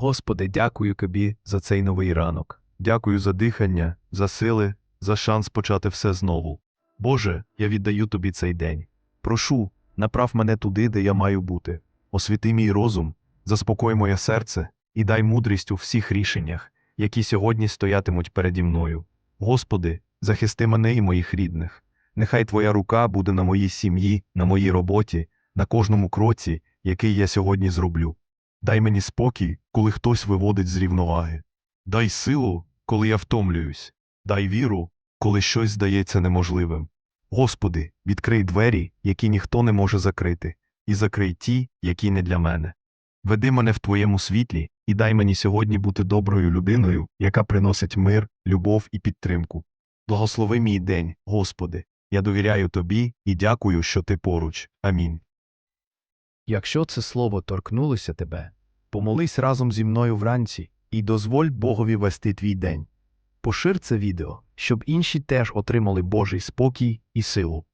Господи, дякую тобі за цей новий ранок. Дякую за дихання, за сили, за шанс почати все знову. Боже, я віддаю тобі цей день. Прошу, направ мене туди, де я маю бути. Освіти мій розум, заспокой моє серце і дай мудрість у всіх рішеннях, які сьогодні стоятимуть переді мною. Господи, захисти мене і моїх рідних. Нехай Твоя рука буде на моїй сім'ї, на моїй роботі, на кожному кроці, який я сьогодні зроблю. Дай мені спокій, коли хтось виводить з рівноваги. Дай силу, коли я втомлююсь. Дай віру, коли щось здається неможливим. Господи, відкрий двері, які ніхто не може закрити, і закрий ті, які не для мене. Веди мене в Твоєму світлі і дай мені сьогодні бути доброю людиною, яка приносить мир, любов і підтримку. Благослови мій день, Господи, я довіряю Тобі і дякую, що Ти поруч. Амінь. Якщо це слово торкнулося тебе, помолись разом зі мною вранці і дозволь Богові вести твій день. Пошир це відео, щоб інші теж отримали Божий спокій і силу.